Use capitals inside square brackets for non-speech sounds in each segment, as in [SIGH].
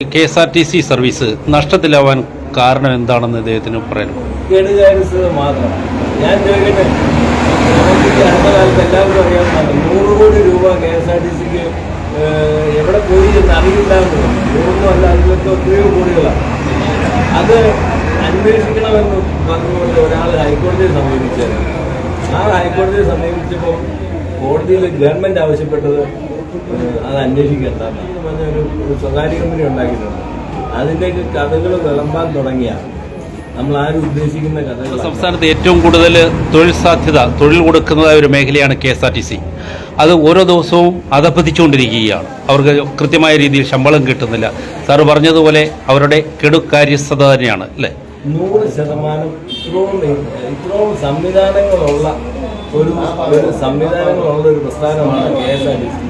K S R T C service നഷ്ടത്തിലാവാൻ കാരണം എന്താണെന്ന് ഇദ്ദേഹത്തിന് പറയുന്നു എവിടെ പോയി എന്ന് അറിയില്ല എന്ന് നൂറൊന്നും അതിലൊക്കെ എത്രയോ കോടികളാണ്. അത് അന്വേഷിക്കണമെന്ന് പറഞ്ഞുകൊണ്ട് ഒരാൾ ഹൈക്കോടതിയെ സമീപിച്ചായിരുന്നു ആ ഹൈക്കോടതിയെ സമീപിച്ചപ്പോൾ കോടതിയിൽ ഗവൺമെന്റ് ആവശ്യപ്പെട്ടത് അത് അന്വേഷിക്കേണ്ട. എന്ന് പറഞ്ഞ ഒരു ഒരു സ്വകാര്യ കമ്പനി ഉണ്ടാക്കിയിട്ടുണ്ട്. അതിന്റെയൊക്കെ കഥകൾ വിളമ്പാൻ തുടങ്ങിയ. നമ്മൾ ആരും ഉദ്ദേശിക്കുന്ന കഥകൾ സംസ്ഥാനത്ത് ഏറ്റവും കൂടുതൽ തൊഴിൽ സാധ്യത തൊഴിൽ കൊടുക്കുന്നതായ ഒരു മേഖലയാണ് K S R T C. അത് ഓരോ ദിവസവും അധപ്പതിച്ചുകൊണ്ടിരിക്കുകയാണ് അവർക്ക് കൃത്യമായ രീതിയിൽ ശമ്പളം കിട്ടുന്നില്ല. സാറ് പറഞ്ഞതുപോലെ അവരുടെ കെടുക്കാര്യസ്ഥത തന്നെയാണ് അല്ലേ? നൂറ് ശതമാനം ഇത്രയും ഇത്രയും സംവിധാനങ്ങളുള്ള ഒരു സംവിധാനങ്ങളുള്ള ഒരു പ്രസ്ഥാനമാണ് K S R T C.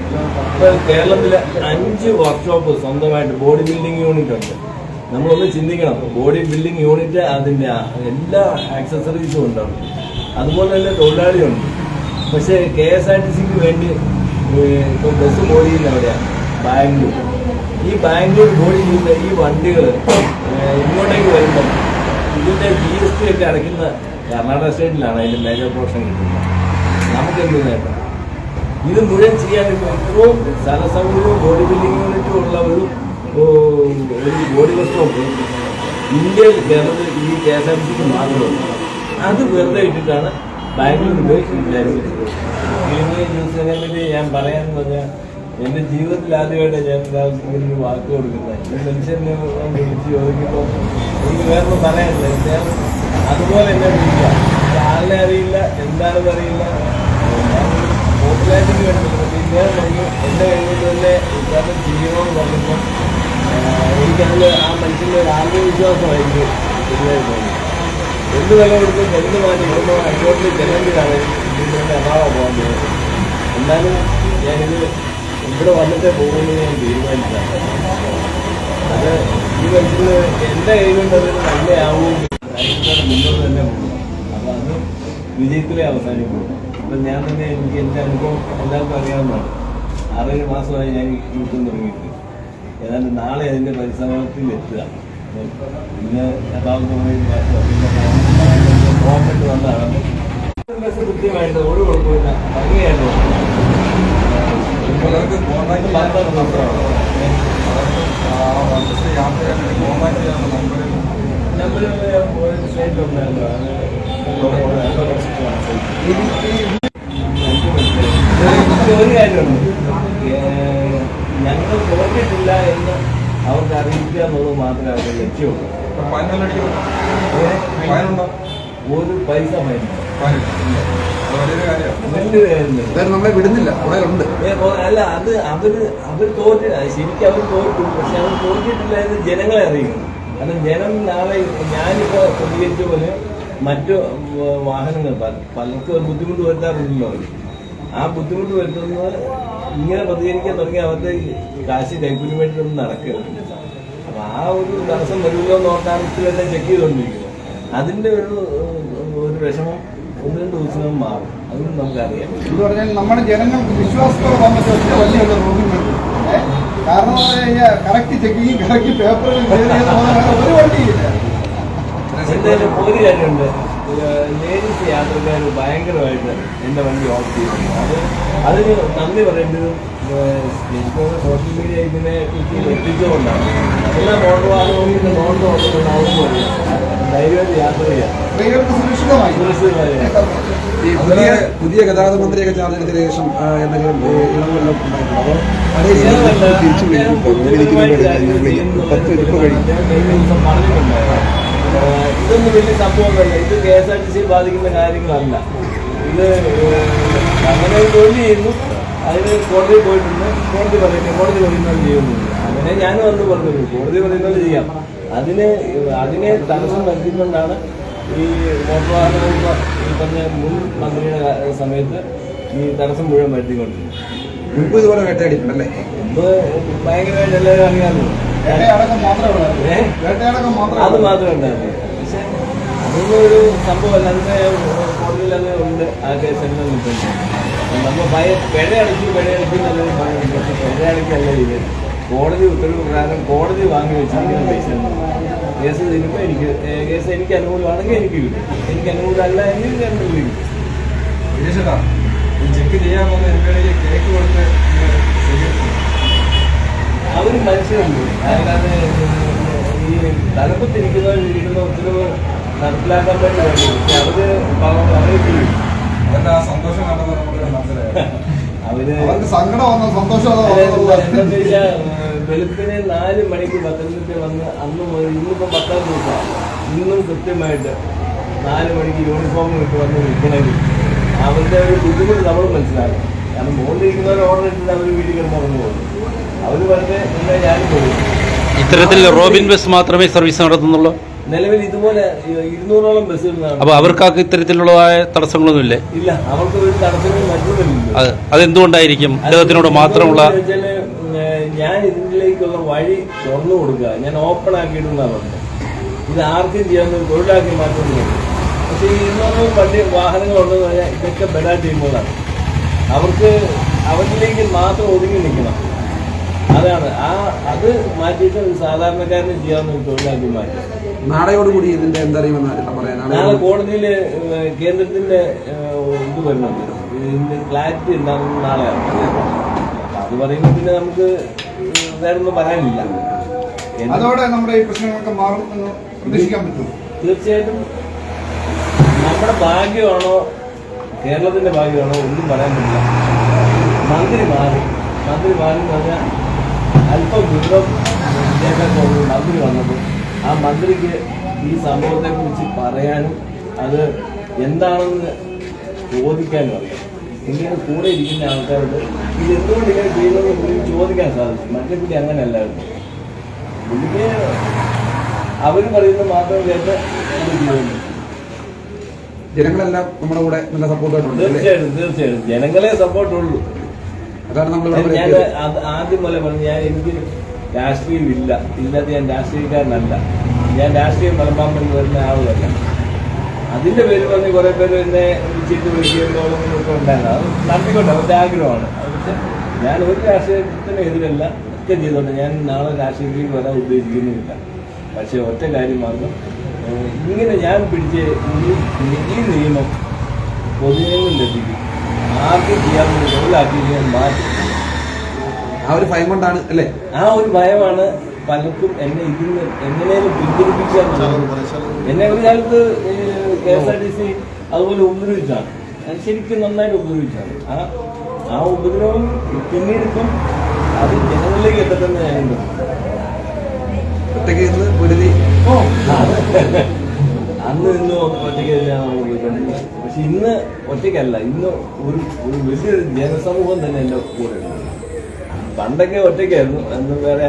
ഇപ്പോൾ കേരളത്തിൽ അഞ്ച് വർക്ക്ഷോപ്പ് സ്വന്തമായിട്ട് ബോഡി ബിൽഡിംഗ് യൂണിറ്റ് ഉണ്ട്. നമ്മളൊന്ന് ചിന്തിക്കണം. ബോഡി ബിൽഡിംഗ് യൂണിറ്റ് അതിന്റെ എല്ലാ ആക്സസറീസും ഉണ്ടാവും. അതുപോലെ തന്നെ തൊഴിലാളിയുണ്ട് പക്ഷേ കെ എസ് ആർ ടി സിക്ക് വേണ്ടി ഇപ്പോൾ ബസ് ബോഡി എവിടെയാണ് ബാംഗ്ലൂർ. ഈ ബാംഗ്ലൂർ ബോഡി ചെയ്യുന്ന ഈ വണ്ടികൾ ഇങ്ങോട്ടേക്ക് വരുമ്പോൾ ഇതിന്റെ ജി എസ് ടി ഒക്കെ അടയ്ക്കുന്ന കർണാടക സ്റ്റേറ്റിലാണ് അതിന്റെ മേജർ പോർഷൻ കിട്ടുന്നത്. നമുക്ക് എന്ത് നേട്ടം? ഇത് മുഴുവൻ ചെയ്യാൻ ഇത്രയും സ്ഥല സൗകര്യവും ബോഡി ബിൽഡിംഗ് യൂണിറ്റും ഉള്ള ഒരു ഒരു ബോഡി വർക്ക്ഷോപ്പ് ഇന്ത്യയിൽ കേരളത്തിൽ ഈ കെ എസ് ആർ ടി സിക്ക് മാത്രമുള്ളൂ അത് വെറുതെ ഇട്ടിട്ടാണ് ബാംഗ്ലൂർ പോയി വിചാരിച്ചത് ക്ലീനിങ് പറ്റി ഞാൻ പറയാൻ പറഞ്ഞാൽ എന്റെ ജീവിതത്തിൽ ആദ്യമായിട്ട് ഞാൻ ഒരാൾക്ക് വാക്ക് കൊടുക്കുന്നത്. ഈ മനുഷ്യനെ വിളിച്ച് ചോദിക്കുമ്പോൾ എനിക്ക് വേറൊന്നും പറയാനില്ല. അതുപോലെ തന്നെ വിളിക്കുക ആളിനെ അറിയില്ല എന്താണെന്ന് അറിയില്ല. പോപ്പുലാരിറ്റിക്ക് വേണ്ടി പിന്നെ പറഞ്ഞു എന്റെ കഴിവിൽ തന്നെ ഉദ്ഘാടനം ചെയ്യണമെന്ന് പറഞ്ഞപ്പോൾ എനിക്കതിൽ ആ മനുഷ്യന്റെ ഒരു ആത്മവിശ്വാസമായിരിക്കും ശരിയായി തോന്നി എന്ത് വില കൊടുത്തും ജനങ്ങൾ മാറ്റി ഇവിടുന്ന് അങ്ങോട്ട് ജനങ്ങളാണ് ഇതിന്റെ അഭാവം പോകുന്നത്. എന്നാലും ഞാനിത് ഇവിടെ വന്നിട്ടേ പോകുമെന്ന് ഞാൻ തീരുമാനിച്ചതാണ് അത് ഈ മനുഷ്യന് എന്റെ കൈ കൊണ്ട് അത് നല്ലയാവും മുന്നോട്ട് തന്നെ പോകും. അപ്പൊ അത് വിജയത്തിലേ അവസാനിക്കും. ഇപ്പൊ ഞാൻ തന്നെ എനിക്ക് എന്റെ അനുഭവം എല്ലാവർക്കും അറിയാവുന്നതാണ്. ആറേഴ് മാസമായി ഞാൻ യൂട്യൂബ് തുടങ്ങിയിട്ട്. ഏതാണ്ട് നാളെ അതിന്റെ പരിശ്രമത്തിൽ എത്തുക. അപ്പം പിന്നെ ഗവൺമെന്റ് വന്നതാണ്. കൃത്യമായിട്ട് ഒരു കുഴപ്പമില്ല. ഭംഗിയായിട്ട് ഓടുന്നു. പലർക്ക് കോൺടാക്ട് പന്ത്രണ്ട് മാത്രമാണ് ബസ് യാത്ര ചെയ്യാൻ കോൺടാക്ട് ചെയ്യാനുള്ള നമ്പർ നമ്പർ ഒരു കാര്യമുണ്ട് ഞങ്ങൾ തോറ്റിട്ടില്ല എന്ന് അവർക്ക് അറിയിക്കുക എന്നുള്ളത് മാത്രമേ അവരുടെ ലക്ഷ്യമുള്ളൂ ഒരു പൈസ ഫൈൻ നമ്മളെ വിടുന്നില്ല. ഉണ്ട്. അല്ല അത് അവർ അവർ തോറ്റ് ശരിക്കും അവർ തോറ്റു. പക്ഷെ അവർ തോറ്റിട്ടില്ല എന്ന് ജനങ്ങളെ അറിയിക്കണം കാരണം ജനം നാളെ ഞാനിപ്പോ പ്രതികരിച്ച പോലെ മറ്റു വാഹനങ്ങൾ പല- പലർക്കും ബുദ്ധിമുട്ട് വരുത്താറുണ്ടല്ലോ. ആ ബുദ്ധിമുട്ട് വരുത്തുന്നത് ഇങ്ങനെ പ്രതികരിക്കാൻ തുടങ്ങി അവരുടെ കാശി കൈപ്പുലി വേണ്ടി ഒന്നും നടക്കുക അപ്പൊ ആ ഒരു തടസ്സം വരുമല്ലോ നോക്കാൻ ഓർത്താണ് ചെക്ക് ചെയ്തുകൊണ്ടിരിക്കുക അതിന്റെ ഒരു ഒരു വിഷമം ഒന്ന് രണ്ട് ദിവസം മാറും. അതൊന്നും നമുക്കറിയാം. എന്ന് പറഞ്ഞാൽ നമ്മുടെ ജനങ്ങൾക്ക് വിശ്വാസത്തോടെ പോകാൻ കാരണം എന്ന് പറഞ്ഞു കഴിഞ്ഞാൽ കറക്റ്റ് ചെക്കിങ് കറക്റ്റ് പേപ്പറുകൾ ഒരു വണ്ടിയില്ല. എന്തായാലും ഒരു കാര്യമുണ്ട്. ലേഡീസ് യാത്രക്കാർ ഭയങ്കരമായിട്ട് എന്റെ വണ്ടി ഓഫ് ചെയ്തു അത് അതിന് നന്ദി പറയേണ്ടതും ഇപ്പോൾ സോഷ്യൽ മീഡിയ ഇതിനെ എത്തിച്ചുകൊണ്ടാണ് എല്ലാ മോട്ടോർ വാഹനവും ഇത് മോട്ടോർ ഓടുന്നുണ്ടാവുമ്പോൾ പുതിയ പുതിയ ഗതാഗത മന്ത്രിയൊക്കെ ചാർജ് എടുത്തതിന് ശേഷം എന്തെങ്കിലും വിളിക്കും. പത്ത് കഴിയും. ഇതൊന്നും വലിയ സംഭവമല്ല ഇത് K S R T C ബാധിക്കുന്ന കാര്യങ്ങളല്ല. ഇത് അങ്ങനെ ജോലി ചെയ്യുന്നു. അതിന് കോടതി പോയിട്ടുണ്ട്. കോടതി പറയുന്നത് കോടതി പറയുന്നത് ചെയ്യുന്നു. അങ്ങനെ ഞാനും അന്ന് പറഞ്ഞു കോടതി പറയുന്നത് ചെയ്യാം. അതിന് അതിനെ തടസ്സം വരുത്തിക്കൊണ്ടാണ് ഈ മോട്ടോർ വാഹന വകുപ്പ് ഈ പറഞ്ഞ മുൻ മന്ത്രിയുടെ സമയത്ത് ഈ തടസ്സം മുഴുവൻ വരുത്തിക്കൊണ്ടിരുന്നത്. മുമ്പ് ഇതുപോലെ വേട്ടയാടിയിട്ടുണ്ടല്ലേ മുമ്പ് ഭയങ്കരമായിട്ട് എല്ലാവരും അറിയാമല്ലോ വേട്ടയടക്കം മാത്രമേ ഉള്ളൂ. ഏ? മാത്രമേ അത്. മാത്രമേ ഉണ്ടായിരുന്നു പക്ഷെ അതൊന്നും ഒരു സംഭവമല്ല. അതിന്റെ കോടതിയിൽ അത് ഉണ്ട്. ആ കേസെല്ലാം നിൽക്കുന്നത് നമ്മൾ ഭയ പിഴ പിഴയടിച്ച് പിഴ പഴയ പിഴയടിക്കല്ല പക്ഷെ പിഴ ഇത് കോടതി ഉത്തരവ് പ്രകാരം കോടതി വാങ്ങി വെച്ചിരിക്കുന്ന പൈസ കേസ് തീരുമ്പോൾ എനിക്ക് കേസ് എനിക്ക് അനുകൂലമാണെങ്കിൽ എനിക്ക് കിട്ടും. എനിക്ക് അനുകൂലമല്ല എങ്കിൽ ഞാൻ കിട്ടും. ചെക്ക് ചെയ്യാൻ വന്ന എനിക്കാണെങ്കിൽ കേക്ക് കൊടുത്ത്. അവർ മനുഷ്യരുണ്ട് അല്ലാതെ ഈ തലപ്പത്തിരിക്കുന്നവരിരിക്കുന്ന ഉത്തരവ് നടപ്പിലാക്കാൻ വേണ്ടി പക്ഷെ അവർ പാവം അവരെ ചെയ്യും അവരുടെ ആ സന്തോഷം കണ്ടെന്ന് നമുക്ക് മനസ്സിലായി [LAUGHS] അവർ സങ്കടം വന്നോ? സന്തോഷം വെളുപ്പിന് നാല് മണിക്ക് പത്തനംതിട്ട വന്ന് അന്ന് മുതൽ ഇന്നിപ്പം പത്താം ദിവസമാണ് ഇന്നും കൃത്യമായിട്ട് നാല് മണിക്ക് യൂണിഫോം ഇട്ട് വന്ന് നിൽക്കണമെങ്കിൽ അവരുടെ ഒരു ബുദ്ധിമുട്ട് നമ്മൾ മനസ്സിലാക്കും കാരണം മുകളിലിരിക്കുന്നവർ ഓർഡർ ഇട്ടിട്ട് അവർ വീട്ടിൽ കിടന്ന് പോകും. അവർ പറഞ്ഞ് എന്താ ഞാനും പോകും ഇത്തരത്തിൽ റോബിൻ ബസ് മാത്രമേ സർവീസ് നടത്തുന്നുള്ളൂ? നിലവിൽ ഇതുപോലെ ഇരുന്നൂറോളം ബസ്സുകൾ അപ്പോൾ അവർക്കാർക്ക് ഇത്തരത്തിലുള്ളതായ തടസ്സങ്ങളൊന്നും ഇല്ല അവർക്ക് ഒരു തടസ്സങ്ങളും മറ്റുമില്ല അത് അതെന്തുകൊണ്ടായിരിക്കും? അദ്ദേഹത്തിനോട് മാത്രമുള്ള ഞാൻ ഇതിലേക്കുള്ള വഴി തുറന്നു കൊടുക്കുക. ഞാൻ ഓപ്പൺ ആക്കിയിട്ടെന്നാണ് പറഞ്ഞത്. ഇത് ആർക്കും ചെയ്യാൻ തൊഴിലാക്കി മാറ്റുന്നില്ല പക്ഷേ ഈ ഇരുന്നൂറ് വണ്ടി വാഹനങ്ങളുണ്ടെന്ന് പറഞ്ഞാൽ ഇതൊക്കെ ബെഡാ ടീമുകളാണ്. അവർക്ക് അവരിലേക്ക് മാത്രം ഒതുങ്ങി നിൽക്കണം. അതാണ്. ആ അത് മാറ്റിയിട്ട് ഒരു സാധാരണക്കാരന് ചെയ്യാവുന്ന ഒരു തൊഴിലാക്കി നാടയോട് നാളെയോടുകൂടി ഇതിന്റെ എന്തറിയുമെന്ന് എന്താ പറയാ? നാളെ കോടതിയിൽ കോടതിയിൽ കേന്ദ്രത്തിന്റെ ഇത് വരുന്നുണ്ട്. ഇതിന്റെ ക്ലാരിറ്റി ഉണ്ടാകുന്ന നാളെയാണ് അത് പറയുമ്പോൾ പിന്നെ നമുക്ക് വേറെ ഒന്നും പറയാനില്ല. അതോടെ നമ്മുടെ ഈ പ്രശ്നങ്ങളൊക്കെ മാറും എന്ന് പ്രതീക്ഷിക്കാൻ പറ്റും. തീർച്ചയായിട്ടും നമ്മുടെ ഭാഗ്യമാണോ കേരളത്തിന്റെ ഭാഗ്യമാണോ ഒന്നും പറയാൻ പറ്റില്ല. മന്ത്രി മാറി. മന്ത്രി മാറി എന്ന് പറഞ്ഞാൽ അല്പം വിദ്യാഭ്യാസം തോന്നുന്നു മന്ത്രി വന്നപ്പോൾ ആ മന്ത്രിക്ക് ഈ സംഭവത്തെക്കുറിച്ച് പറയാനും അത് എന്താണെന്ന് ചോദിക്കാനും അറിയാം. ഇങ്ങനെ കൂടെ ഇരിക്കുന്ന ആൾക്കാരോട് ഇത് എന്തുകൊണ്ട് ഇങ്ങനെ ചെയ്യുന്നതെന്ന് പുള്ളിക്ക് ചോദിക്കാൻ സാധിച്ചു. മറ്റേ പുള്ളി അങ്ങനെയല്ലായിരുന്നു പുള്ളിക്ക് അവർ പറയുന്നത് മാത്രം കേട്ട് ചെയ്യുന്നു. ജനങ്ങളെല്ലാം നമ്മുടെ കൂടെ നല്ല സപ്പോർട്ടായിട്ടുണ്ട് തീർച്ചയായിട്ടും തീർച്ചയായിട്ടും. ജനങ്ങളെ സപ്പോർട്ടുള്ളൂ അതാണ് നമ്മൾ ആദ്യം പോലെ പറഞ്ഞു ഞാൻ എനിക്ക് രാഷ്ട്രീയം ഇല്ല ഇല്ലാതെ ഞാൻ രാഷ്ട്രീയക്കാരനല്ല. ഞാൻ രാഷ്ട്രീയം വേണ്ടി വരുന്ന ആളല്ല അതിന്റെ പേര് പറഞ്ഞ് കുറെ പേര് എന്നെ വിളിച്ചിട്ട് വിളിക്കുകയും ഒക്കെ ഉണ്ടായിരുന്നു. അത് നടത്തിക്കൊണ്ട് അവരുടെ ആഗ്രഹമാണ്. പക്ഷെ ഞാൻ ഒരു രാഷ്ട്രീയത്തിന് എതിരല്ല. ഒക്കെ ചെയ്തോണ്ട് ഞാൻ നാളെ രാഷ്ട്രീയത്തിലേക്ക് വരാൻ ഉദ്ദേശിക്കുന്നില്ല പക്ഷെ ഒറ്റ കാര്യം മാത്രം. ഇങ്ങനെ ഞാൻ പിടിച്ച് ഈ നിയമം പൊതുജനങ്ങളിൽ എത്തിക്കും തൊഴിലാക്കി ഞാൻ മാറ്റി. ആ ഒരു ഭയം കൊണ്ടാണ് അല്ലേ? ആ ഒരു ഭയമാണ് പലർക്കും എന്നെ ഇതിന് എങ്ങനെയും പിന്തിരിപ്പിക്കാൻ എന്നെ ഒരു കാലത്ത് K S R T C അതുപോലെ ഉപദ്രവിച്ചാണ്. ഞാൻ ശരിക്കും നന്നായിട്ട് ഉപദ്രവിച്ചാണ്. ആ ആ ഉപദ്രവം പിന്നീട് ഇപ്പം അത് ജനങ്ങളിലേക്ക് എത്തട്ടെന്ന് ഞാനുണ്ട് ഒറ്റയ്ക്ക് ഇന്ന് പൊരുതി. ഓ അന്ന് ഇന്ന് ഒറ്റയ്ക്കല്ല നമ്മൾ പോയിക്കൊണ്ടിരുന്നത് പക്ഷെ ഇന്ന് ഒറ്റയ്ക്കല്ല ഇന്ന് ഒരു ഒരു വലിയൊരു ജനസമൂഹം തന്നെ എന്റെ കൂടെ പണ്ടൊക്കെ ഒറ്റയ്ക്കായിരുന്നു അന്ന് വേറെ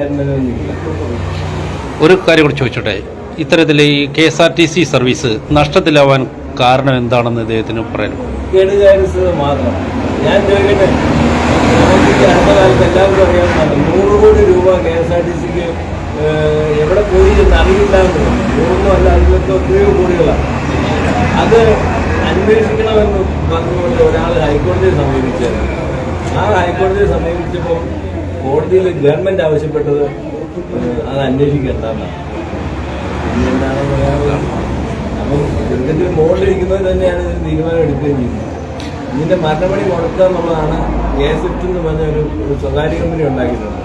ഒരു കാര്യം കൂടി ചോദിച്ചോട്ടെ? ഇത്തരത്തിൽ ഈ K S R T C service നഷ്ടത്തിലാവാൻ കാരണം എന്താണെന്ന് ഇദ്ദേഹത്തിന് പറയാൻ കേടുകാര്യസ്ഥത മാത്രം. ഞാൻ ചോദിക്കട്ടെ? അടുത്ത കാലത്ത് എല്ലാവർക്കും അറിയാവുന്നതാണ് നൂറ് കോടി രൂപ കെ എസ് ആർ ടി സിക്ക് എവിടെ പോയി എന്ന് അറിയില്ല എന്ന് പറഞ്ഞു. നൂറൊന്നും അല്ല അതിലൊക്കെ ഒത്തിരിയോ കോടികളാണ്. അത് അന്വേഷിക്കണമെന്ന് പറഞ്ഞുകൊണ്ട് ഒരാൾ ഹൈക്കോടതിയെ സമീപിച്ചായിരുന്നു ആ ഹൈക്കോടതിയെ സമീപിച്ചപ്പോൾ കോടതിയിൽ ഗവൺമെന്റ് ആവശ്യപ്പെട്ടത് അത് അന്വേഷിക്കേണ്ടെന്നാണ് പിന്നെ എന്താണ് പറയാനുള്ളത്? അപ്പം ചെറുക്കത്തിൽ മുകളിലിരിക്കുന്നത് തന്നെയാണ് ഇതിന് തീരുമാനം എടുക്കുകയും ചെയ്യുന്നത്. ഇതിന്റെ മരണപടി മുടക്കുക എന്നുള്ളതാണ് കെ എസ് എഫ് എന്ന് പറഞ്ഞ ഒരു സ്വകാര്യ കമ്പനി ഉണ്ടാക്കിയിട്ടുണ്ട്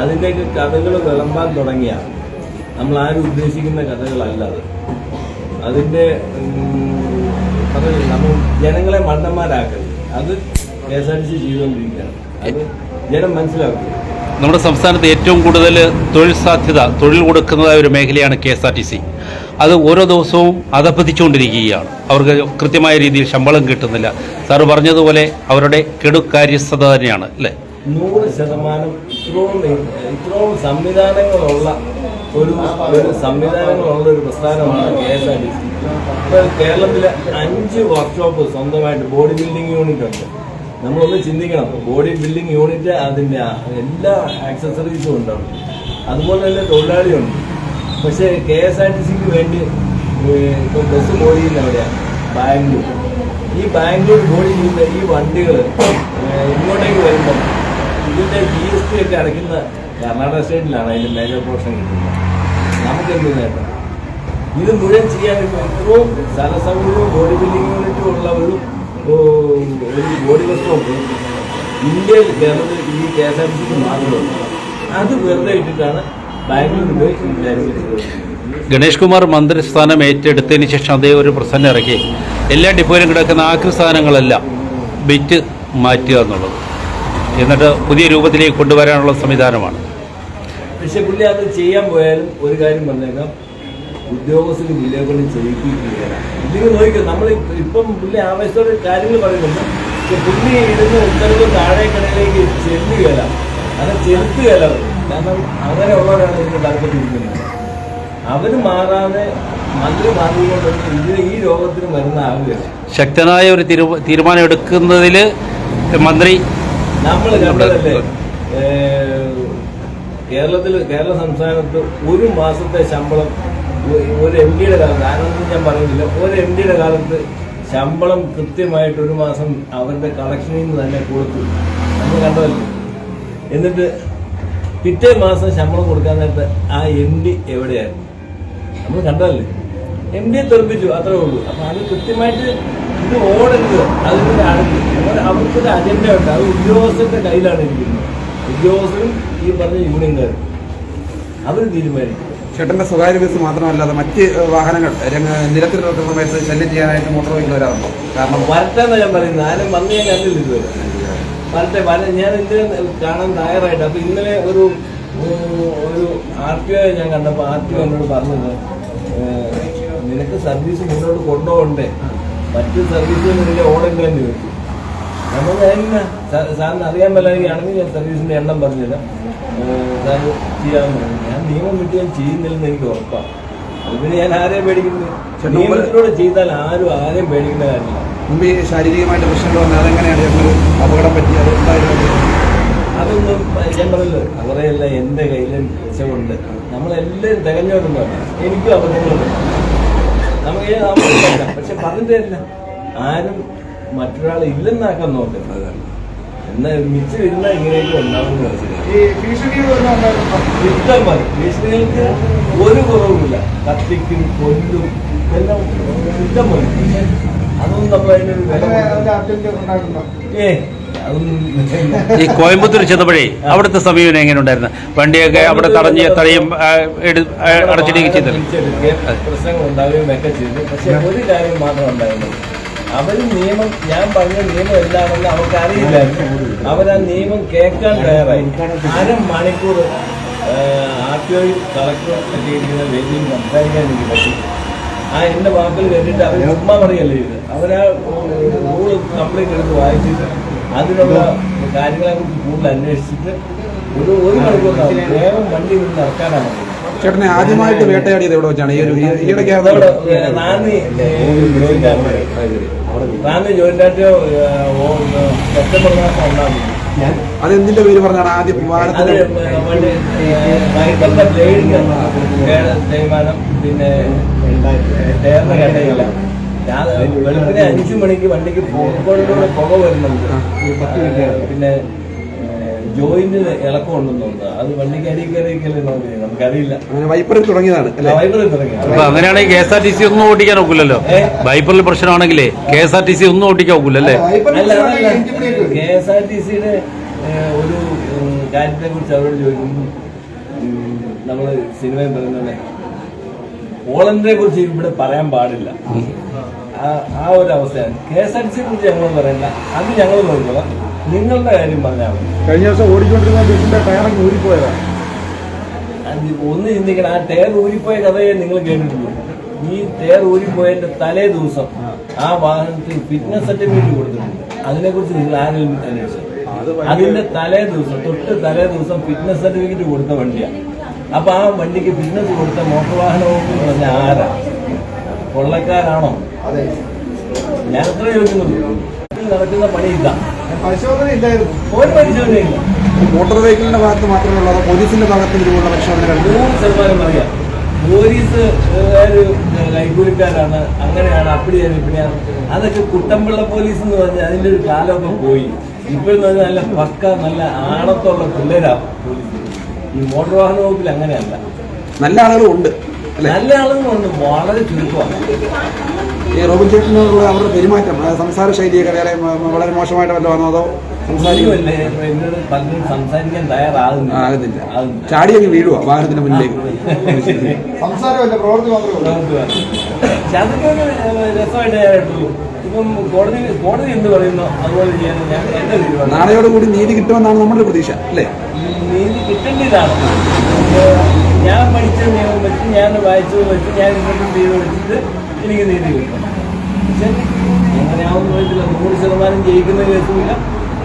അതിന്റെയൊക്കെ കഥകൾ വിളമ്പാൻ തുടങ്ങിയ. നമ്മൾ ആരും ഉദ്ദേശിക്കുന്ന കഥകളല്ല അത്. പറഞ്ഞില്ലേ, നമ്മൾ ജനങ്ങളെ മണ്ടന്മാരാക്കരുത്. അത് K S R T C ചെയ്തുകൊണ്ടിരിക്കുകയാണ്. അത് ജനം മനസ്സിലാക്കുക നമ്മുടെ സംസ്ഥാനത്ത് ഏറ്റവും കൂടുതൽ തൊഴിൽ സാധ്യത തൊഴിൽ കൊടുക്കുന്നതായ ഒരു മേഖലയാണ് K S R T C അത് ഓരോ ദിവസവും അധപ്പതിച്ചുകൊണ്ടിരിക്കുകയാണ് അവർക്ക് കൃത്യമായ രീതിയിൽ ശമ്പളം കിട്ടുന്നില്ല. സാറ് പറഞ്ഞതുപോലെ അവരുടെ കെടുക്കാര്യസ്ഥത തന്നെയാണ് അല്ലേ? നൂറ് ശതമാനം ഇത്രയും ഇത്രയും സംവിധാനങ്ങളുള്ള ഒരു സംവിധാനങ്ങളുള്ള ഒരു പ്രസ്ഥാനമാണ് K S R T C. ഇപ്പൊ കേരളത്തിലെ അഞ്ച് വർക്ക്ഷോപ്പ് സ്വന്തമായിട്ട് ബോഡി ബിൽഡിംഗ് യൂണിറ്റ് ഉണ്ട്. നമ്മളൊന്ന് ചിന്തിക്കണം. ബോഡി ബിൽഡിംഗ് യൂണിറ്റ് അതിന്റെ എല്ലാ ആക്സസറീസും ഉണ്ടാവും. അതുപോലെ തന്നെ തൊഴിലാളിയുണ്ട് പക്ഷേ കെ എസ് ആർ ടി സിക്ക് വേണ്ടി ഇപ്പൊ ബസ് ബോഡിയിൽ എവിടെയാണ് ബാംഗ്ലൂർ. ഈ ബാംഗ്ലൂർ ബോഡി ചെയ്യുന്ന ഈ വണ്ടികൾ ഇങ്ങോട്ടേക്ക് വരുമ്പം ഇതിന്റെ ജി എസ് ടി ഒക്കെ അടയ്ക്കുന്ന കർണാടക സ്റ്റേറ്റിലാണ് അതിന്റെ മേജർ പോർഷൻ കിട്ടുന്നത്. നമുക്ക് എന്ത് നേട്ടം? ഇത് മുഴുവൻ ചെയ്യാൻ ഇത്രയും സ്ഥല സൗകര്യവും ബോഡി ബിൽഡിംഗ് യൂണിറ്റും ഉള്ള ഒരു ഒരു ബോഡി ബസ് ഇന്ത്യയിൽ കേരളത്തിൽ ഈ കെ എസ് ആർ ടി സിക്ക് മാത്രമേ അത് വെറുതെ ഇട്ടിട്ടാണ് ബാംഗ്ലൂരിൽ പോയി വിചാരിച്ചിട്ടുള്ളത് ഗണേഷ് കുമാർ മന്ത്രിസ്ഥാനം ഏറ്റെടുത്തതിന് ശേഷം അതേ ഒരു പ്രസന്റ് ഇറക്കി. എല്ലാ ഡിപ്പോയിലും കിടക്കുന്ന ആക്രി സാധനങ്ങളെല്ലാം വിറ്റ് മാറ്റുക എന്നുള്ളത്. എന്നിട്ട് പുതിയ രൂപത്തിലേക്ക് കൊണ്ടുവരാനുള്ള സംവിധാനമാണ്. പക്ഷെ പുള്ളി അത് ചെയ്യാൻ പോയാലും ഒരു കാര്യം പറഞ്ഞേക്കാം. ഉദ്യോഗസ്ഥന് പുള്ളിയെ ചെയ്യിപ്പിക്കുകയാണ് ഇതിന് നോക്കിക്കോ നമ്മൾ ഇപ്പം പുള്ളി ആവേശത്തോടെ കാര്യങ്ങൾ പറയുന്നുണ്ട്. പക്ഷെ പുള്ളി ഇരുന്ന് ഉത്തരവ് താഴേക്കടയിലേക്ക് ചെല്ലുകയല്ല. അത് ചെലുത്തുകയല്ല. കാരണം അങ്ങനെയുള്ളവരാണ് ഇതിന് താല്പര്യമിരിക്കുന്നത് അവർ മാറാതെ മന്ത്രി മാറിക്കൊണ്ടൊന്നും ഇതിന് ഈ രോഗത്തിന് മരുന്ന് ആവുകയാണ് ശക്തനായ ഒരു തീരു തീരുമാനം എടുക്കുന്നതിൽ മന്ത്രി നമ്മൾ കണ്ടതല്ലേ? കേരളത്തിൽ കേരള സംസ്ഥാനത്ത് ഒരു മാസത്തെ ശമ്പളം ഒരു എം ഡിയുടെ കാലത്ത് ആനന്ദം ഞാൻ പറയുന്നില്ല ഒരു എം ഡിയുടെ കാലത്ത് ശമ്പളം കൃത്യമായിട്ട് ഒരു മാസം അവരുടെ കളക്ഷനിൽ നിന്ന് തന്നെ കൊടുത്തു. നമ്മൾ കണ്ടതല്ലേ? എന്നിട്ട് പിറ്റേ മാസം ശമ്പളം കൊടുക്കാൻ നേരത്തെ ആ എം ഡി എവിടെയായിരുന്നു? നമ്മൾ കണ്ടതല്ലേ? എം ഡിയെ തെറിപ്പിച്ചു അത്രേ ഉള്ളൂ. അപ്പം അത് കൃത്യമായിട്ട് ഇത് ഓടരുത് അതിന്റെ അടുത്ത് അവർ- അവർക്കൊരു അജണ്ട ഉണ്ട്. അത് ഉദ്യോഗസ്ഥരുടെ കയ്യിലാണ് ഇരിക്കുന്നത്. ഉദ്യോഗസ്ഥരും ഈ പറഞ്ഞ യൂണിയൻകാരും. അവർ തീരുമാനിക്കും. ചേട്ടന്റെ സ്വകാര്യ ബസ് മാത്രമല്ലാതെ മറ്റ് വാഹനങ്ങൾ നിരത്തിൽ നിൽക്കുന്ന സമയത്ത് ശല്യം ചെയ്യാനായിട്ട് മോട്ടോർ വെഹിക്കിൾ വരാറുണ്ടോ? കാരണം വരട്ടെന്നാ ഞാൻ പറയുന്നത്. ആരും വന്ന് ഞാൻ കണ്ടില്ല ഇതുവരെ. വരട്ടെ വര ഞാൻ ഇത് കാണാൻ തയ്യാറായിട്ട് അപ്പൊ ഇന്നലെ ഒരു ഒരു ആർ ടി ഒ ഞാൻ കണ്ടപ്പോൾ ആർ ടി ഒ എന്നോട് പറഞ്ഞത് നിനക്ക് സർവീസ് മുന്നോട്ട് കൊണ്ടുപോകണ്ടേ? മറ്റ് സർവീസ് നിന്റെ ഓടണ്ടേ വരും ചോദിച്ചു നമ്മൾ അതിന് സാറിന് അറിയാൻ പറ്റാതെയാണെങ്കിൽ ഞാൻ സർവീസിന്റെ എണ്ണം പറഞ്ഞില്ല സാർ ചെയ്യാമെന്ന് പറഞ്ഞു. ഞാൻ നിയമം വിട്ട് ഞാൻ ചെയ്യുന്നില്ലെന്ന് എനിക്ക് ഉറപ്പാണ്. അത് പിന്നെ ഞാൻ ആരെയും പേടിക്കുന്നത്? നിയമത്തിലൂടെ ചെയ്താൽ ആരും ആരെയും പേടിക്കേണ്ട കാര്യമില്ല. മുമ്പ് ശാരീരികമായിട്ട് പ്രശ്നങ്ങൾ വന്നാൽ അതെങ്ങനെയാണ് ചേട്ടന് അപകടം പറ്റി അത് അതൊന്നും ഞാൻ പറഞ്ഞല്ലോ. അവരെയല്ല എന്റെ കയ്യിലും രക്ഷമുണ്ട് നമ്മളെല്ലാവരും തികഞ്ഞവരുന്നതാണ് എനിക്കും അബദ്ധങ്ങളുണ്ട്. നമുക്ക് പക്ഷെ പറഞ്ഞിട്ടില്ല ആരും മറ്റൊരാളെ ഇല്ലെന്നാക്കാൻ നോക്കുന്നത്. എന്നാൽ മിച്ച വരുന്ന ഇങ്ങനെയൊക്കെ ഉണ്ടാവുന്നത് മതി. ഭീഷണികൾക്ക് ഒരു കുറവുമില്ല. കത്തിക്കും കൊല്ലും എല്ലാം യുദ്ധം മതി അതൊന്നും നമ്മൾ അതിനൊരു ഏ ഈ കോയമ്പത്തൂർ ചെന്നപ്പോഴേ അവിടുത്തെ സമീപനം എങ്ങനെ ഉണ്ടായിരുന്നു? വണ്ടിയൊക്കെ അവിടെ തടഞ്ഞ് തടയും അടച്ചിടുകയും ചെയ്തല്ലോ പ്രശ്നങ്ങൾ ഉണ്ടാവുകയും ഒക്കെ ചെയ്തു. പക്ഷെ ഒരു കാര്യം മാത്രം ഉണ്ടായിരുന്നു അവർ നിയമം ഞാൻ പറഞ്ഞ നിയമം എന്താണെന്ന് അവർക്ക് അറിയില്ലായിരുന്നു അവരാ നിയമം കേൾക്കാൻ തയ്യാറായി അര മണിക്കൂർ ആർ ടി ഒയിൽ കളക്ടർ ഒക്കെ ഇരിക്കുന്ന വേദിയിൽ സംസാരിക്കാൻ എനിക്ക് പറ്റി ആ എന്റെ വാക്കുകൾ കേട്ടിട്ട് അവർ ഉമ്മ പറയല്ലേ ഇത് അവരാ റൂൾ കംപ്ലീറ്റ് എടുത്ത് വായിച്ചിട്ട് അതിനുള്ള കാര്യങ്ങളെ കുറിച്ച് കൂടുതൽ അന്വേഷിച്ചിട്ട് ഒരു ഒരു മണിക്കൂർ വേഗം വണ്ടി നിന്ന് ഇറക്കാനാണ് ചേട്ടനെ ആദ്യമായിട്ട് വേട്ടയാടിയത് എവിടെ വെച്ചാണ് ഈ ഒരു ഈ- ഈയിടയ്ക്ക് അത് തീയതി അതെന്തിന്റെ പേര് പറഞ്ഞാണ് ആദ്യ കേട് തേയ്മാനം പിന്നെ ഞാൻ വെളുപ്പിനെ അഞ്ചു മണിക്ക് വണ്ടിക്ക് പുറത്തോടെ പുക വരുന്നുണ്ട്. പിന്നെ ജോയിന്റിന് ഇളക്കം ഉണ്ടെന്ന് തോന്നുന്നു. അത് വണ്ടിക്ക് അടി നമുക്കറിയില്ല. അങ്ങനെ വൈപ്പറിൽ തുടങ്ങിയതാണ് അല്ലേ? വൈബറിൽ തുടങ്ങി. അപ്പൊ അങ്ങനെയാണെങ്കിൽ K S R T C ഒന്നും ഓടിക്കാൻ ഒക്കില്ലല്ലോ? വൈപ്പറിൽ പ്രശ്നമാണെങ്കിലേ K S R T C ഒന്നും ഓടിക്കാൻ ഒക്കില്ലല്ലേ കെ എസ് ആർ ടി സിയുടെ ഒരു കാര്യത്തെ കുറിച്ച് അവരോട് ചോദിക്കുമ്പോൾ നമ്മൾ സിനിമയിൽ പറയുന്നത് പോളണ്ടിനെ കുറിച്ച് ഇവിടെ പറയാൻ പാടില്ല. ആ- ആ ഒരു അവസ്ഥയാണ്. കെ എസ് ആർ ടി സിയെ കുറിച്ച് ഞങ്ങൾ പറയണ്ട. അത് ഞങ്ങൾ നോക്കിക്കോളാം. നിങ്ങളുടെ കാര്യം പറഞ്ഞാൽ കഴിഞ്ഞ ദിവസം ഓടിക്കൊണ്ടിരുന്ന ബസ്സിന്റെ ടയറൊക്കെ ഊരിപ്പോയതാണ് ഒന്ന് ചിന്തിക്കണം. ആ ടയർ ഊരിപ്പോയ കഥയെ നിങ്ങൾ കേട്ടിട്ടുള്ളൂ ഈ ടയർ ഊരിപ്പോയതിന്റെ തലേ ദിവസം ആ. വാഹനത്തിൽ ഫിറ്റ്നസ് സർട്ടിഫിക്കറ്റ് കൊടുത്തിട്ടുണ്ട്. അതിനെക്കുറിച്ച് നിങ്ങൾ ആരെങ്കിലും അന്വേഷിച്ചു? അതിന്റെ തലേ ദിവസം തൊട്ട് തലേ ദിവസം ഫിറ്റ്നസ് സർട്ടിഫിക്കറ്റ് കൊടുത്ത വണ്ടിയാണ് അപ്പൊ ആ വണ്ടിക്ക് ഫിറ്റ്നസ് കൊടുത്ത മോട്ടോർ വാഹന വകുപ്പ് എന്ന് പറഞ്ഞാൽ ആരാ? കൊള്ളക്കാരാണോ? ഞാൻ എത്ര ചോദിക്കുന്നുള്ളൂ. നടക്കുന്ന പണി ഇതാ. പരിശോധന ഇല്ലായിരുന്നു. ഒരു പരിശോധനയില്ല മോട്ടോർ വെഹിക്കിളിന്റെ ഭാഗത്ത് മാത്രമല്ല പോലീസിന്റെ ഭാഗത്ത് ഇതുപോലുള്ള പരിശോധന മൂന്ന് നൂറ് ശതമാനം അറിയാം പോലീസ് ലൈബ്രറിക്കാരാണ് കൈക്കൂലിക്കാരാണ്. അങ്ങനെയാണ് അപ്പിടിയാണ് ഇപ്പിടിയാണ് അതൊക്കെ കുട്ടമ്പിള്ള പോലീസ് എന്ന് പറഞ്ഞാൽ അതിന്റെ ഒരു കാലമൊക്കെ പോയി. ഇപ്പോഴെന്ന് പറഞ്ഞാൽ നല്ല പക്ക നല്ല ആണത്തുള്ള പിള്ളേരാണ് പോലീസ്. ഈ മോട്ടോർ വാഹന വകുപ്പിൽ അങ്ങനെയല്ല. നല്ല ആളുകളും ഉണ്ട് നല്ല ആളുകളുണ്ട് വളരെ ചുരുക്കമാണ്. ഈ റോബിൻ ചേട്ടനുള്ള അവരുടെ പെരുമാറ്റം സംസാര ശൈലിയൊക്കെ വേറെ വളരെ മോശമായിട്ട് വല്ലതും വന്നോ അതോ സംസാരിക്കാൻ തയ്യാറാകുന്നില്ല. ആകുന്നില്ല. ആകുന്നില്ല. ചാടി അങ്ങ് വീഴുവാ വാഹനത്തിന്റെ മുന്നിലേക്ക്? സംസാരമല്ല പ്രവൃത്തി മാത്രമേ കോടതി എന്ത് പറയുന്നോ അതുപോലെ ചെയ്യാൻ നാളെയോടുകൂടി നീതി കിട്ടുമെന്നാണ് നമ്മുടെ പ്രതീക്ഷ അല്ലേ? നീതി കിട്ടേണ്ടതാണ് ഞാൻ പഠിച്ച നിയമം വെച്ച് ഞാൻ വായിച്ചത് വെച്ച് ഞാൻ ഇങ്ങോട്ടും ചെയ്ത് വെച്ചിട്ട് എനിക്ക് നീതി കിട്ടും. പക്ഷെ എങ്ങനെയാവുന്ന വഴിയില്ല നൂറ് ശതമാനം ജയിക്കുന്ന കേസുമില്ല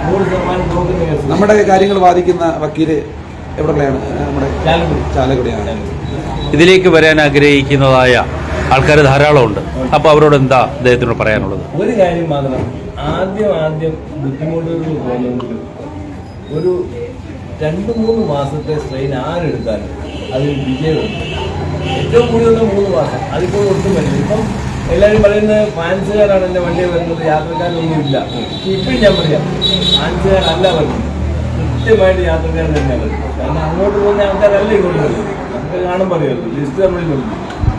നൂറ് ശതമാനം തോക്കുന്ന കേസും നമ്മുടെ കാര്യങ്ങൾ വാദിക്കുന്ന വക്കീൽ എവിടെയാണ് നമ്മുടെ ചാലക്കുടിയാണ്. ഇതിലേക്ക് വരാൻ ആഗ്രഹിക്കുന്നതായ ആൾക്കാർ ധാരാളമുണ്ട് അപ്പോൾ അവരോട് എന്താ അദ്ദേഹത്തിനോട് പറയാനുള്ളത്? ഒരു കാര്യം മാത്രം ആദ്യം ആദ്യം ബുദ്ധിമുട്ടുകൾ തോന്നുന്നുണ്ട് ഒരു രണ്ട് മൂന്ന് മാസത്തെ സ്ട്രെയിൻ ആരെടുത്താലും അതിൽ വിജയമുണ്ട്. ഏറ്റവും കൂടുതൽ മൂന്ന് മാസം. അതിപ്പോൾ ഒട്ടും പറ്റില്ല ഇപ്പം എല്ലാവരും പറയുന്നത് ഫാൻസുകാരാണ് എന്റെ വണ്ടിയിൽ വരുന്നത് യാത്രക്കാരൊന്നും ഇല്ല. ഇപ്പം ഞാൻ പറയാം ഫാൻസുകാരല്ല വരുന്നത് കൃത്യമായിട്ട് യാത്രക്കാരൻ തന്നെയാണ് വരുന്നത് കാരണം അങ്ങോട്ട് പോകുന്ന ആൾക്കാരല്ല ഇങ്ങോട്ട് വരുന്നത് നമുക്ക് കാണാൻ പറയുമല്ലോ ലിസ്റ്റ് വരുന്നു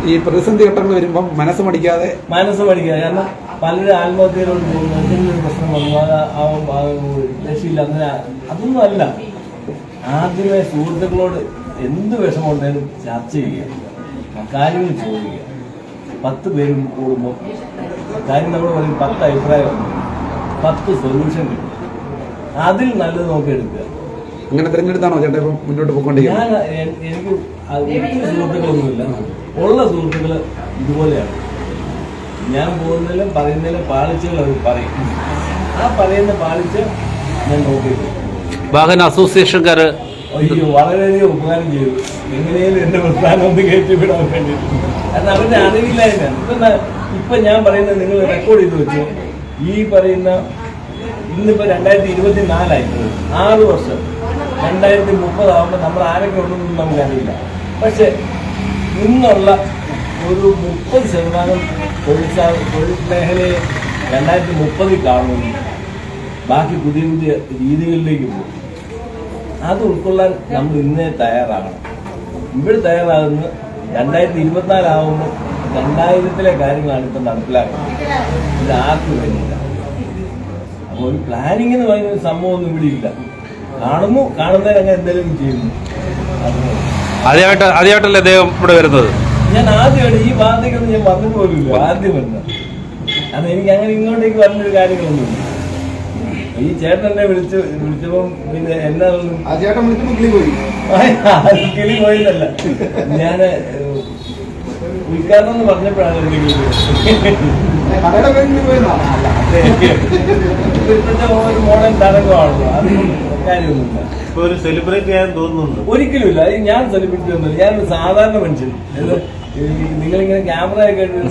ഈ പ്രതിസന്ധി ഘട്ടങ്ങൾ വരുമ്പം മനസ്സ് മടിക്കാതെ? മനസ്സ് മടിക്കാതെ. കാരണം പലരും ആത്മഹത്യയിലോട്ട് പോകുന്നു. എന്തെങ്കിലും പ്രശ്നം വന്നു. അത് രക്ഷയില്ല. അങ്ങനെ അതൊന്നും അല്ല. ആദ്യമേ സുഹൃത്തുക്കളോട് എന്ത് വിഷമമുണ്ടെങ്കിലും ചർച്ച ചെയ്യുക. കാര്യങ്ങൾ ചോദിക്കുക. പത്ത് പേരും കൂടുമ്പോൾ കാര്യം നമ്മൾ പറയും പത്ത് അഭിപ്രായം പത്ത് സൊല്യൂഷൻ കിട്ടും. അതിൽ നല്ലത് നോക്കി എടുക്കുക. അങ്ങനെ തിരഞ്ഞെടുത്താണോ ചേട്ടാ ഇപ്പം മുന്നോട്ട് പോയിക്കൊണ്ടിരിക്കുന്നത്? ഞാൻ എനിക്ക് ഒത്തിരി സുഹൃത്തുക്കളൊന്നുമില്ല. ഉള്ള സുഹൃത്തുക്കൾ ഇതുപോലെയാണ്. ഞാൻ പോകുന്നതിലും പറയുന്നതിലും പാളിച്ചകൾ അവർ പറയും. ആ പറയുന്ന പാളിച്ച ഞാൻ നോക്കിയിട്ടുണ്ട്. വാഹന അസോസിയേഷൻകാർ അയ്യോ വളരെയധികം ഉപകാരം ചെയ്തു. എങ്ങനെയും എന്റെ പ്രസ്ഥാനം ഒന്ന് കയറ്റി വിടാൻ അത് അവരുടെ അറിവില്ലായ്മ ഇപ്പൊ ഇപ്പൊ ഞാൻ പറയുന്നത് നിങ്ങൾ റെക്കോർഡ് ചെയ്ത് വെച്ചു. ഈ പറയുന്ന ഇന്നിപ്പോ രണ്ടായിരത്തി ഇരുപത്തി നാലായി ആറ് വർഷം. രണ്ടായിരത്തി മുപ്പതാവുമ്പോൾ നമ്മൾ ആരൊക്കെ ഉണ്ടെന്നൊന്നും നമുക്കറിയില്ല. പക്ഷെ ഇന്നുള്ള ഒരു മുപ്പത് ശതമാനം തൊഴിൽ തൊഴിൽ മേഖലയെ രണ്ടായിരത്തി മുപ്പതിൽ കാണുന്നു. ബാക്കി പുതിയ പുതിയ രീതികളിലേക്ക് പോകും. അത് ഉൾക്കൊള്ളാൻ നമ്മൾ ഇന്നേ തയ്യാറാകണം. ഇവിടെ തയ്യാറാകുന്ന രണ്ടായിരത്തി ഇരുപത്തിനാലാവുമ്പോൾ രണ്ടായിരത്തിലെ കാര്യങ്ങളാണ് ഇപ്പം നടപ്പിലാക്കുന്നത്. ഇത് ആർക്കും വേണ്ടിയില്ല അപ്പോൾ ഒരു പ്ലാനിങ് എന്ന് പറയുന്ന ഒരു സംഭവമൊന്നും ഇവിടെ ഇല്ല. കാണുന്നു കാണുന്നതിനങ്ങനെ എന്തെങ്കിലും ചെയ്യുന്നു. അത് ആദ്യമായിട്ട് ആദ്യമായിട്ടല്ലേ അദ്ദേഹം ഇവിടെ വരുന്നത്? ഞാൻ ആദ്യമായിട്ട് ഈ ഭാഗത്തേക്കൊന്നും ഞാൻ വന്നിട്ട് പോലും ഇല്ല ആദ്യം വരുന്നത് കാരണം എനിക്ക് അങ്ങനെ ഇങ്ങോട്ടേക്ക് വരുന്നൊരു കാര്യങ്ങളൊന്നുമില്ല. ഈ ചേട്ടൻ എന്നെ വിളിച്ച് വിളിച്ചപ്പം പിന്നെ എന്നാ ആ ചേട്ടൻ വിളിച്ചപ്പോൾ കിളി പോയി. കിളി പോയതല്ല. ഞാൻ ഉദ്ഘാടനം എന്ന് പറഞ്ഞപ്പോഴാണ് എനിക്ക് കിളി ഒരു മോഡേൺ തരംഗമാണല്ലോ അത് കാര്യമൊന്നുമില്ല. ഒരു സെലിബ്രിറ്റി ആയെന്ന് തോന്നുന്നുണ്ട്. ഒരിക്കലും ഇല്ല. ഞാൻ സെലിബ്രിറ്റി ഒന്നുമില്ല. ഞാൻ സാധാരണ മനുഷ്യൻ.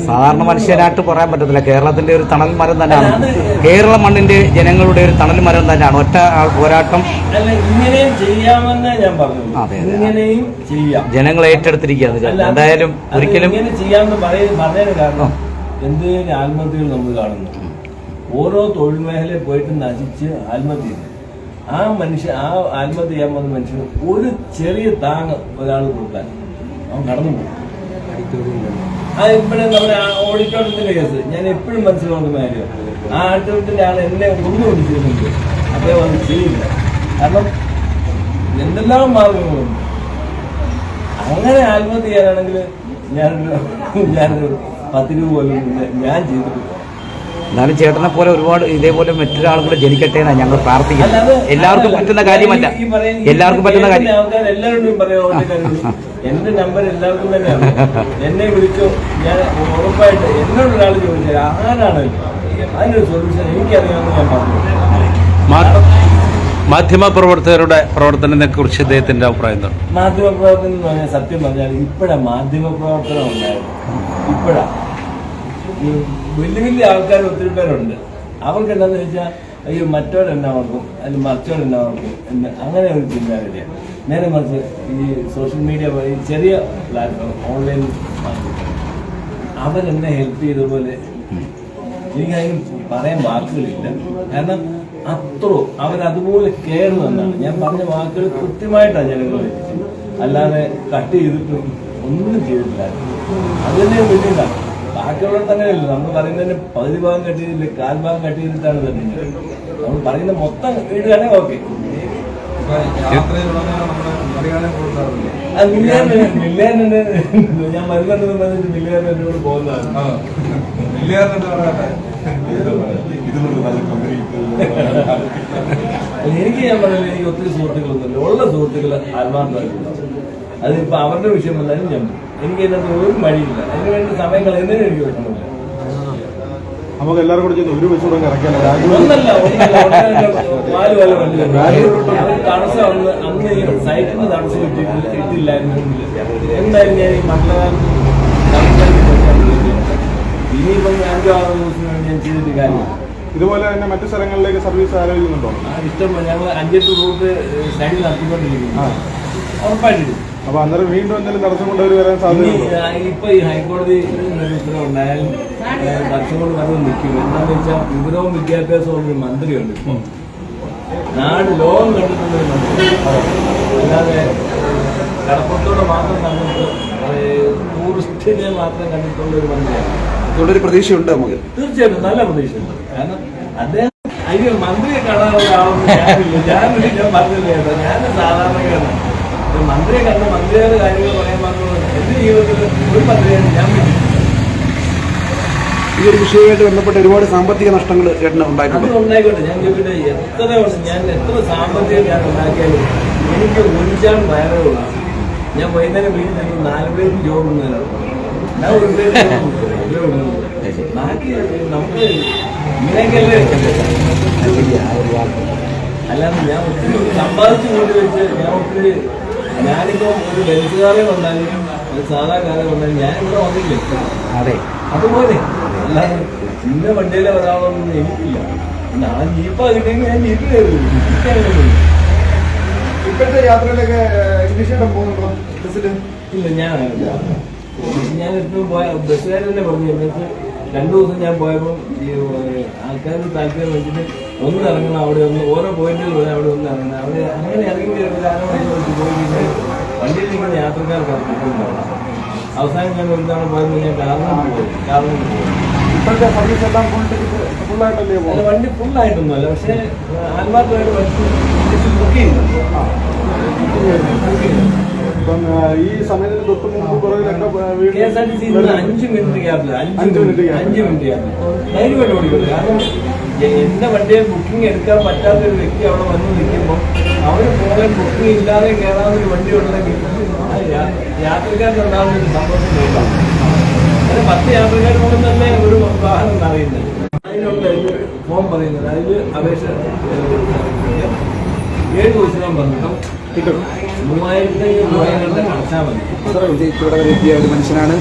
സാധാരണ മനുഷ്യനായിട്ട് പറയാൻ പറ്റത്തില്ല. കേരളത്തിന്റെ ഒരു തണൽ മരം തന്നെയാണ്. കേരള മണ്ണിന്റെ ജനങ്ങളുടെ ഒരു തണൽ മരം തന്നെയാണ്. ഒറ്റ പോരാട്ടം. ഇങ്ങനെയും ചെയ്യാമെന്ന് ഞാൻ പറഞ്ഞു അതെ. ഇങ്ങനെയും ചെയ്യാം. ജനങ്ങൾ ഏറ്റെടുത്തിരിക്കുകയാണ്. എന്തായാലും ഒരിക്കലും ചെയ്യാമെന്ന് പറയ പറഞ്ഞതിന് കാരണം എന്തെങ്കിലും ആത്മഹത്യകൾ നമ്മൾ കാണുന്നു. ഓരോ തൊഴിൽ മേഖലയിൽ പോയിട്ട് നശിച്ച് ആത്മഹത്യ ആ മനുഷ്യ ആ ആത്മഹത്യ ചെയ്യാൻ പോകുന്ന മനുഷ്യന് ഒരു ചെറിയ താങ്ങ് ഒരാൾ കൊടുക്കാൻ അവൻ നടന്നു പോകും ആ ഇപ്പോഴും നമ്മുടെ ഓഡിറ്റോറിയത്തിന്റെ കേസ്. ഞാൻ എപ്പോഴും മനസ്സിലാക്കുന്ന കാര്യം. ആ ഓഡിറ്റോറിയത്തിന്റെ ആൾ എന്നെ ഒന്നും വിളിച്ചിരുന്നുണ്ട് അദ്ദേഹം അത് ചെയ്യില്ല. കാരണം എന്തെല്ലാം മാർഗങ്ങളുണ്ട് അങ്ങനെ ആത്മഹത്യ ചെയ്യാനാണെങ്കിൽ ഞാൻ ഞാനൊരു പത്ത് രൂപ പോലും ഞാൻ ചെയ്തിട്ടില്ല എന്നാലും ചേട്ടനെ പോലെ ഒരുപാട് ഇതേപോലെ മറ്റൊരാളും കൂടെ ജനിക്കട്ടെ എന്നാണ് ഞങ്ങൾ പ്രാർത്ഥിക്കുന്നത് എല്ലാവർക്കും പറ്റുന്ന കാര്യമല്ല. എല്ലാവർക്കും പറ്റുന്ന കാര്യം. എന്റെ നമ്പർ എല്ലാവർക്കും തന്നെയാണ്. എന്നെ വിളിച്ചോ ഞാൻ ഉറപ്പായിട്ട് എന്നോട് ഒരാൾ ചോദിച്ചത് ആരാണ് അതിനൊരു സൊല്യൂഷൻ എനിക്കറിയാമെന്ന് ഞാൻ പറഞ്ഞു. മാധ്യമ മാധ്യമപ്രവർത്തകരുടെ പ്രവർത്തനത്തെ കുറിച്ച് ഇദ്ദേഹത്തിന്റെ അഭിപ്രായം എന്താണ്? മാധ്യമപ്രവർത്തനം എന്ന് പറഞ്ഞാൽ സത്യം പറഞ്ഞാൽ ഇപ്പോഴാണ് മാധ്യമപ്രവർത്തനം ഉണ്ടായത്. ഇപ്പോഴാണ് വലിയ വലിയ ആൾക്കാർ ഒത്തിരി പേരുണ്ട്. അവർക്ക് എന്താന്ന് വെച്ചാൽ അയ്യോ മറ്റവരെന്നാ ഓർക്കും? അല്ലെങ്കിൽ മറിച്ചവരെന്നാ ഓർക്കും? എന്ന് അങ്ങനെ ഒരു ചിന്താഗതിയാണ് നേരെ മറിച്ച് ഈ സോഷ്യൽ മീഡിയ വഴി ചെറിയ പ്ലാറ്റ്ഫോം ഓൺലൈൻ അവരെന്നെ ഹെൽപ്പ് ചെയ്ത പോലെ എനിക്കതിന് പറയാൻ വാക്കുകളില്ല. കാരണം അത്ര അവരതുപോലെ കെയർ എന്നാണ് ഞാൻ പറഞ്ഞ വാക്കുകൾ കൃത്യമായിട്ടാണ് ജനങ്ങൾ വെച്ചത് അല്ലാതെ കട്ട് ചെയ്തിട്ടും ഒന്നും ചെയ്തിട്ടില്ല. അത് തന്നെ വലിയതാണ് ബാക്കിയുള്ള തന്നെയല്ല? നമ്മൾ പറയുന്നതിന് പകുതി ഭാഗം കട്ട് ചെയ്തില്ല കാൽ ഭാഗം കട്ട് ചെയ്തിട്ടാണ് തന്നെ നമ്മൾ പറയുന്ന മൊത്തം ഇടുകയാണെങ്കിൽ ഓക്കെ ഞാൻ മരുന്നുണ്ടെന്ന് പറഞ്ഞിട്ട് മില്ലിയാൻ എന്നോട് പോകുന്നതാണ് എനിക്ക് ഞാൻ പറഞ്ഞില്ല എനിക്ക് ഒത്തിരി സുഹൃത്തുക്കളൊന്നുമില്ല. ഉള്ള സുഹൃത്തുക്കൾ ആത്മാർത്ഥമായിട്ടുണ്ടാവും അതിപ്പോ അവരുടെ വിഷയം വന്നാലും ഞാൻ. എനിക്ക് ഇതിനകത്ത് ഒരു മടിയില്ല. അതിന് വേണ്ടി സമയം കളയുന്നതിന് എനിക്ക് വിഷമമില്ല നമുക്ക് എല്ലാവരും കൂടെ ചെന്ന് ഒരു ബസ് കൂടെ ഒന്നല്ല നാല് വണ്ടി. തടസ്സം അന്ന് അന്ന് ഈ സൈറ്റിൽ നിന്ന് തടസ്സം ഇട്ടിട്ടില്ല ഇട്ടില്ലായിരുന്നെങ്കിൽ എന്തായാലും ഞാൻ ഈ മണ്ഡലകാലത്ത് ഇനിയിപ്പം അഞ്ചോ ആറോ ദിവസം ഞാൻ ചെയ്തിട്ട് കാര്യമില്ല. ഇതുപോലെ തന്നെ മറ്റു സ്ഥലങ്ങളിലേക്ക് സർവീസ് ആലോചിക്കുന്നുണ്ടോ? ഇഷ്ടം ഞങ്ങൾ അഞ്ചെട്ട് റൂട്ട് സൈഡിൽ നടത്തിക്കൊണ്ടിരിക്കുന്നു. ഉറപ്പായിട്ടില്ല അപ്പൊ അന്നേരം വീണ്ടും എന്തെങ്കിലും തടസ്സം കൊണ്ടവർ വരാൻ സാധ്യത ഇപ്പൊ ഈ ഹൈക്കോടതി ഉത്തരവ് ഉണ്ടായാലും തടസ്സം കൊണ്ട് വന്ന് നിൽക്കും. എന്താണെന്ന് വെച്ചാൽ വിവരവും വിദ്യാഭ്യാസവും ഒരു മന്ത്രിയുണ്ട് ഇപ്പൊ. നാട് ലോകം കണ്ടിട്ടുള്ള ഒരു മന്ത്രി. അല്ലാതെ കടപ്പുറത്തോടെ മാത്രം കണ്ടിട്ട് ടൂറിസ്റ്റിനെ മാത്രം കണ്ടിട്ടുള്ള ഒരു മന്ത്രിയാണ്. അതുകൊണ്ടൊരു പ്രതീക്ഷയുണ്ട് നമുക്ക്. തീർച്ചയായിട്ടും നല്ല പ്രതീക്ഷയുണ്ട്. കാരണം അദ്ദേഹം അതിന് മന്ത്രിയെ കാണാനുള്ള ആളൊന്നും ഞാനില്ല. ഞാനില്ല ഞാൻ പറഞ്ഞില്ല ഞാൻ സാധാരണക്കാരനാണ്. മന്ത്രിയെ കണ്ട് മന്ത്രിയുടെ കാര്യങ്ങൾ പറയാൻ എന്റെ ജീവിതത്തിൽ ഒരു മന്ത്രിയാണ് ഞാൻ. ഈ ഒരു വിഷയവുമായിട്ട് ബന്ധപ്പെട്ട് ഒരുപാട് സാമ്പത്തിക നഷ്ടങ്ങൾ ചേട്ടന് അത് ഉണ്ടായിട്ടുണ്ട് ഉണ്ടായിക്കോട്ടെ. ഞാൻ ചോദിക്കട്ടെ എത്ര വർഷം ഞാൻ എത്ര സാമ്പത്തികം ഞാൻ ഉണ്ടാക്കിയാലും എനിക്ക് ഒഴിച്ചാൽ വയറേ ഉള്ളൂ. ഞാൻ വൈകുന്നേരം വീട്ടിൽ നാല് പേർക്ക് ജോബ് ഞാൻ ഒരു പേര്. ബാക്കി നമുക്ക് ഇങ്ങനെയൊക്കെയല്ലേ അല്ലാതെ ഞാൻ ഒത്തിരി സമ്പാദിച്ചു കൊണ്ടുവച്ച് ഞാൻ ഒത്തിരി ഞാനിപ്പോ ഒരു ബെൻസുകാരെ വന്നാലും ഒരു സാധാരണക്കാരെ വന്നാലും ഞാൻ ഇവിടെ വന്നില്ലേ അതെ. അതുപോലെ അല്ലാതെ ഇന്ന വണ്ടിയിലെ ഒരാളൊന്നും എനിക്കില്ല. ഞാൻ ജീപ്പാ കിട്ടിയെങ്കിൽ ഞാൻ ജീപ്പ് കയറി ഇപ്പോഴത്തെ യാത്രയിലൊക്കെ ഇംഗ്ലീഷ് ചേട്ടൻ പോകുന്നുണ്ടോ? ബസ്സിൽ ഇല്ല ഞാൻ ഞാൻ എപ്പോഴും പോയ ബസ്സുകാരെ തന്നെ പറഞ്ഞു എന്നിട്ട് രണ്ടു ദിവസം ഞാൻ പോയപ്പോൾ ഈ ആൾക്കാരുടെ താല്പര്യം വെച്ചിട്ട് ഒന്ന് ഇറങ്ങണം അവിടെ ഒന്ന് ഓരോ പോയിന്റുകൾ വരെ അവിടെ ഒന്ന് ഇറങ്ങണം അവിടെ അങ്ങനെ ഇറങ്ങി പോയി കഴിഞ്ഞാൽ വണ്ടിയിൽ നിൽക്കുന്ന യാത്രക്കാർക്ക് അവസാനം ഞാൻ ഒരു തവണ പോയപ്പോൾ ഞാൻ കാരണം പോയി കാരണം പോയി ഇപ്പോഴത്തെ സർവീസ് എല്ലാം ഫുൾ ഫുള്ളായിട്ടല്ലേ അല്ല, വണ്ടി ഫുള്ളായിട്ടൊന്നുമല്ല പക്ഷേ ആത്മാർത്ഥമായിട്ട് വണ്ടി ബുക്ക് ചെയ്യുന്നുണ്ട്. ഇപ്പം ആ, ഈ സമയത്തിന് തൊട്ട് മുമ്പ് പുറകിലൊക്കെ K S R T C ഇന്ന് അഞ്ച് മിനിറ്റ് ഗ്യാപ്പിൽ അഞ്ച് മിനിറ്റ് അഞ്ച് മിനിറ്റ് ഗ്യാപ്പിൽ ധൈര്യമായിട്ട് ഓടിക്കുന്നത് കാരണം എന്റെ വണ്ടിയെ ബുക്കിംഗ് എടുക്കാൻ പറ്റാത്ത ഒരു വ്യക്തി അവിടെ വന്ന് നിൽക്കുമ്പോൾ അവന് പോകാൻ ബുക്കിംഗ് ഇല്ലാതെ കയറാവുന്ന ഒരു വണ്ടി ഉണ്ടെങ്കിൽ ആ യാ- യാത്രക്കാർക്കുണ്ടാകുന്ന ഒരു സന്തോഷം നോക്കാം അങ്ങനെ പത്ത് യാത്രക്കാർ കൊണ്ട് തന്നെ ഒരു വാഹനം അറിയുന്നത് അതിനുള്ള ഫോം പറയുന്നത്. അതിൽ അപേക്ഷ ഏഴ് ദിവസം പറഞ്ഞു. മൂവായിരത്തി മൂവായിരം അടച്ചാൽ മതി. ഇവിടെ ഒരു മനുഷ്യനാണ്.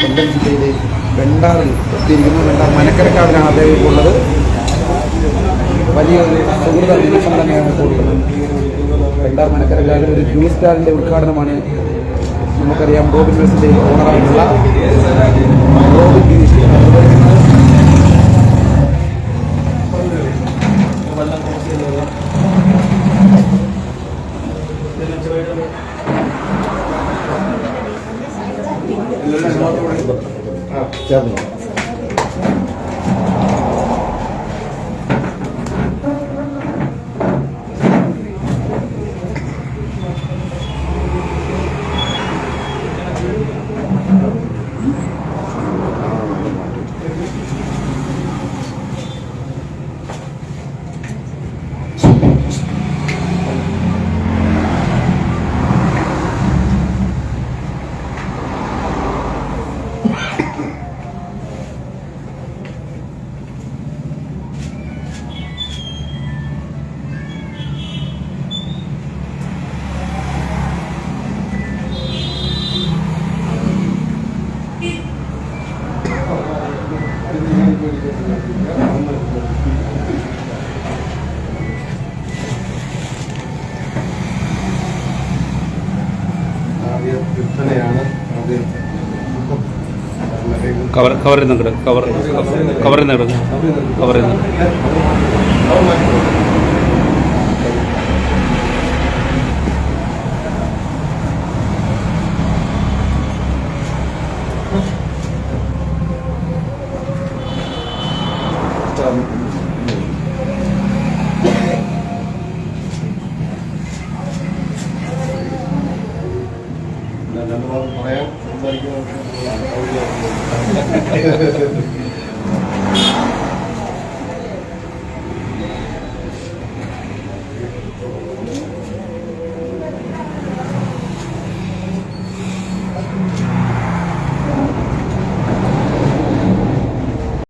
കൊല്ലം ജില്ലയിലെ വെണ്ടാറിൽ എത്തിയിരിക്കുന്നു. വെണ്ടാർ മനക്കരക്കാവിലാണ് അദ്ദേഹം ഉള്ളത്. വലിയൊരു സുഹൃത നിമിഷം തന്നെയാണ് ഉള്ളത് വെണ്ടാർ മനക്കരക്കാവിൽ ഒരു ജ്യൂസ് സ്റ്റാളിന്റെ ഉദ്ഘാടനമാണ് നമുക്കറിയാം. റോബിൻ വെസിന്റെ ഓണറായിട്ടുള്ള റോബിൻ കവർ കവറിൽ നിന്ന് കിടക്കും കവർ കവറിൽ നിന്ന് കിടക്കും നിന്ന്